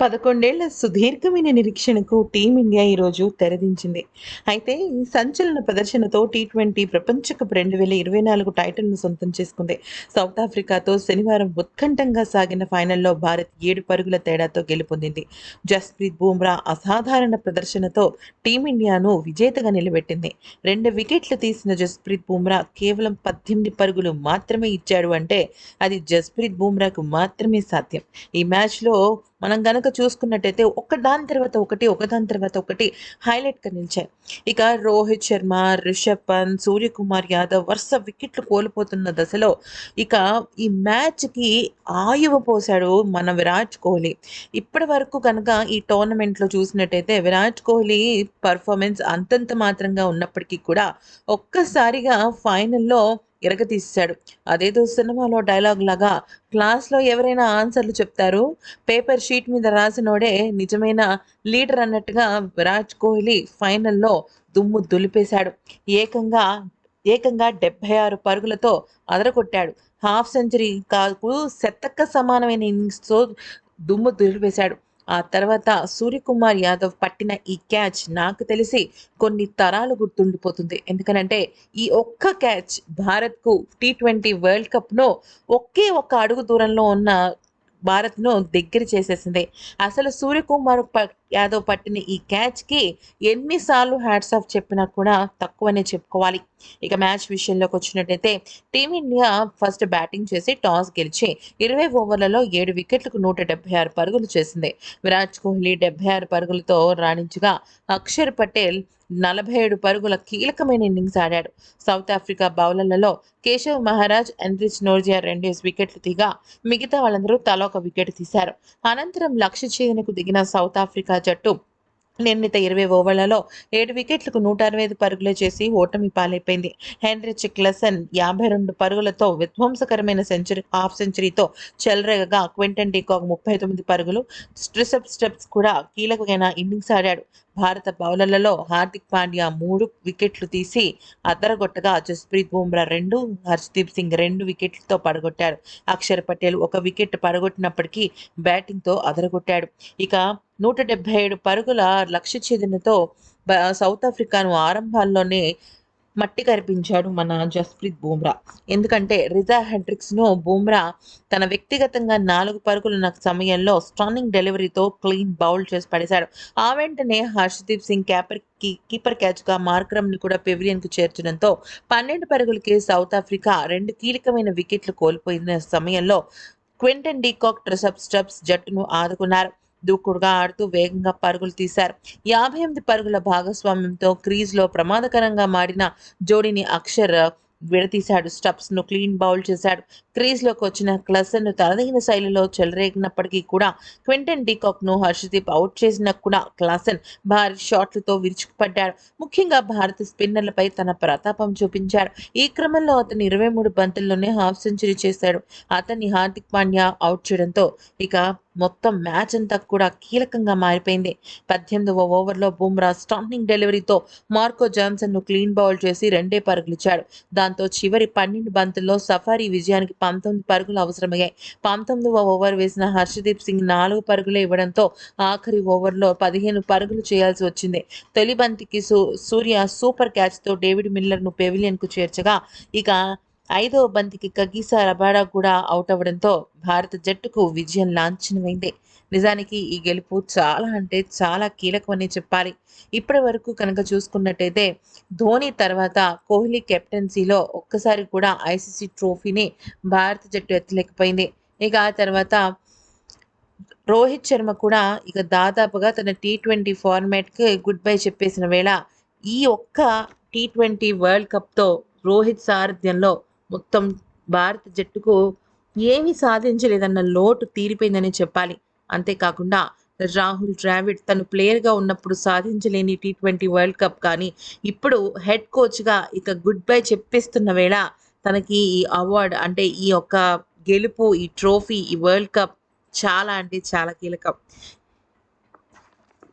పదకొండేళ్ళ సుదీర్ఘమైన నిరీక్షణకు టీమిండియా ఈరోజు తెరదించింది. అయితే సంచలన ప్రదర్శనతో టీ ట్వంటీ ప్రపంచ కప్ రెండు వేల ఇరవై నాలుగు టైటిల్ను సొంతం చేసుకుంది. సౌత్ ఆఫ్రికాతో శనివారం ఉత్కంఠంగా సాగిన ఫైనల్లో భారత్ ఏడు పరుగుల తేడాతో గెలుపొందింది. జస్ప్రీత్ బూమ్రా అసాధారణ ప్రదర్శనతో టీమిండియాను విజేతగా నిలబెట్టింది. రెండు వికెట్లు తీసిన జస్ప్రీత్ బూమ్రా కేవలం పద్దెనిమిది పరుగులు మాత్రమే ఇచ్చాడు అంటే అది జస్ప్రీత్ బూమ్రాకు మాత్రమే సాధ్యం. ఈ మ్యాచ్లో మనం గనక చూసుకున్నట్టయితే ఒకదాని తర్వాత ఒకటి ఒకదాని తర్వాత ఒకటి హైలైట్గా నిలిచాయి. ఇక రోహిత్ శర్మ రిషబ్ పంత్ సూర్యకుమార్ యాదవ్ వరుస వికెట్లు కోల్పోతున్న దశలో ఇక ఈ మ్యాచ్కి ఆయువ పోశాడు మన విరాట్ కోహ్లీ. ఇప్పటి వరకు కనుక ఈ టోర్నమెంట్లో చూసినట్టయితే విరాట్ కోహ్లీ పర్ఫార్మెన్స్ అంతంత మాత్రంగా ఉన్నప్పటికీ కూడా ఒక్కసారిగా ఫైనల్లో ఇరగతీశాడు. అదేదో సినిమాలో డైలాగ్ లాగా క్లాస్లో ఎవరైనా ఆన్సర్లు చెప్తారు? పేపర్ షీట్ మీద రాసినోడే నిజమైన లీడర్ అన్నట్టుగా విరాట్ కోహ్లీ ఫైనల్లో దుమ్ము దులిపేశాడు. ఏకంగా ఏకంగా డెబ్బై ఆరు పరుగులతో అదరగొట్టాడు. హాఫ్ సెంచరీ కాకు శతక సమానమైన ఇన్నింగ్స్తో దుమ్ము దులిపేశాడు. ఆ తర్వాత సూర్యకుమార్ యాదవ్ పట్టిన ఈ క్యాచ్ నాకు తెలిసి కొన్ని తరాలు గుర్తుండిపోతుంది. ఎందుకనంటే ఈ ఒక్క క్యాచ్ భారత్కు టీ ట్వంటీ వరల్డ్ కప్ను ఒకే ఒక్క అడుగు దూరంలో ఉన్న భారత్ను దగ్గర చేసేసింది. అసలు సూర్యకుమార్ యాదవ్ పట్టిన ఈ క్యాచ్కి ఎన్నిసార్లు హ్యాట్స్ ఆఫ్ చెప్పినా కూడా తక్కువనే చెప్పుకోవాలి. ఇక మ్యాచ్ విషయంలోకి వచ్చినట్టయితే టీమిండియా ఫస్ట్ బ్యాటింగ్ చేసి టాస్ గెలిచి ఇరవై ఓవర్లలో ఏడు వికెట్లకు నూట డెబ్బై ఆరు పరుగులు చేసింది. విరాట్ కోహ్లీ డెబ్బై ఆరు పరుగులతో రాణించగా అక్షర్ పటేల్ నలభై ఏడు పరుగుల కీలకమైన ఇన్నింగ్స్ ఆడాడు. సౌత్ ఆఫ్రికా బౌలర్లలో కేశవ్ మహారాజ్ ఎన్రిచ్ నోర్జియా రెండేసి వికెట్లు తీగా మిగతా వాళ్ళందరూ తల ఒక వికెట్ తీశారు. అనంతరం లక్ష్య ఛేదనకు దిగిన సౌత్ ఆఫ్రికా జట్టు నిర్ణీత ఇరవై ఓవర్లలో ఏడు వికెట్లకు నూట అరవై ఐదు పరుగులు చేసి ఓటమి పాలైపోయింది. హెన్రిచ్ క్లసన్ యాభై రెండు పరుగులతో విధ్వంసకరమైన సెంచరీ హాఫ్ సెంచరీతో చెలరేగగా క్వింటన్ డికాక్ ముప్పై తొమ్మిది పరుగులు స్ట్రిసప్ స్టెప్స్ కూడా కీలకమైన ఇన్నింగ్స్ ఆడాడు. భారత బౌలర్లలో హార్దిక్ పాండ్యా మూడు వికెట్లు తీసి అద్దరగొట్టగా జస్ప్రీత్ బుమ్రా రెండు హర్షదీప్ సింగ్ రెండు వికెట్లతో పడగొట్టాడు. అక్షర్ పటేల్ ఒక వికెట్ పడగొట్టినప్పటికీ బ్యాటింగ్తో అదరగొట్టాడు. ఇక నూట డెబ్బై ఏడు పరుగుల లక్ష్య ఛేదనతో సౌత్ ఆఫ్రికాను ఆరంభాల్లోనే మట్టి కరిపించాడు మన జస్ప్రీత్ బూమ్రా. ఎందుకంటే రిజా హెడ్రిక్స్ను బూమ్రా తన వ్యక్తిగతంగా నాలుగు పరుగుల సమయంలో స్టానింగ్ డెలివరీతో క్లీన్ బౌల్ చేసి పడేశాడు. ఆ వెంటనే హర్షదీప్ సింగ్ క్యాపర్కి కీపర్ క్యాచ్గా మార్క్రమ్ని కూడా పెవిలియన్కు చేర్చడంతో పన్నెండు పరుగులకి సౌత్ ఆఫ్రికా రెండు కీలకమైన వికెట్లు కోల్పోయిన సమయంలో క్వింటన్ డీకాక్ ట్రిసప్ స్టబ్స్ జట్టును ఆదుకున్నారు. దూకుడుగా ఆడుతూ వేగంగా పరుగులు తీశారు. యాభై ఎనిమిది పరుగుల భాగస్వామ్యంతో క్రీజ్లో ప్రమాదకరంగా మారిన జోడీని అక్షర్ విడతీశాడు స్టప్స్ను క్లీన్ బౌల్ చేశాడు. క్రీజ్లోకి వచ్చిన క్లసర్ను తనదగిన శైలిలో చెలరేగినప్పటికీ కూడా క్వింటన్ డీకాక్ను హర్షదీప్ అవుట్ చేసిన కూడా క్లాసన్ భారీ షాట్లతో విరుచుకుపడ్డాడు. ముఖ్యంగా భారత స్పిన్నర్లపై తన ప్రతాపం చూపించాడు. ఈ క్రమంలో అతను ఇరవై మూడు బంతుల్లోనే హాఫ్ సెంచరీ చేశాడు. అతన్ని హార్దిక్ పాండ్యా అవుట్ చేయడంతో ఇక మొత్తం మ్యాచ్ అంతా కూడా కీలకంగా మారిపోయింది. పద్దెనిమిదవ ఓవర్లో బుమ్రా స్టాండింగ్ డెలివరీతో మార్కో జాన్సన్ను క్లీన్ బౌల్ చేసి రెండే పరుగులిచ్చాడు. దాంతో చివరి పన్నెండు బంతుల్లో సఫారీ విజయానికి పంతొమ్మిది పరుగులు అవసరమయ్యాయి. పంతొమ్మిదవ ఓవర్ వేసిన హర్షదీప్ సింగ్ నాలుగు పరుగులే ఇవ్వడంతో ఆఖరి ఓవర్లో పదిహేను పరుగులు చేయాల్సి వచ్చింది. తొలి బంతికి సూ సూర్య సూపర్ క్యాచ్తో డేవిడ్ మిల్లర్ను పెవిలియన్కు చేర్చగా ఇక ఐదవ బంతికి కగీసా రబాడా కూడా అవుట్ అవ్వడంతో భారత జట్టుకు విజయం లాంఛనమైంది. నిజానికి ఈ గెలుపు చాలా అంటే చాలా కీలకమని చెప్పాలి. ఇప్పటి వరకు కనుక చూసుకున్నట్టయితే ధోని తర్వాత కోహ్లీ కెప్టెన్సీలో ఒక్కసారి కూడా ఐసీసీ ట్రోఫీని భారత జట్టు ఎత్తలేకపోయింది. ఇక ఆ తర్వాత రోహిత్ శర్మ కూడా ఇక దాదాపుగా తన టీ ట్వంటీ ఫార్మాట్కి గుడ్ బై చెప్పేసిన వేళ ఈ ఒక్క టీ ట్వంటీ వరల్డ్ కప్తో రోహిత్ సారథ్యంలో మొత్తం భారత జట్టుకు ఏమీ సాధించలేదన్న లోటు తీరిపోయిందని చెప్పాలి. అంతేకాకుండా రాహుల్ ద్రావిడ్ తను ప్లేయర్గా ఉన్నప్పుడు సాధించలేని టీ ట్వంటీ వరల్డ్ కప్ కానీ ఇప్పుడు హెడ్ కోచ్గా ఇక గుడ్ బై చెప్పేస్తున్న వేళ తనకి ఈ అవార్డ్ అంటే ఈ యొక్క గెలుపు ఈ ట్రోఫీ ఈ వరల్డ్ కప్ చాలా అంటే చాలా కీలకం.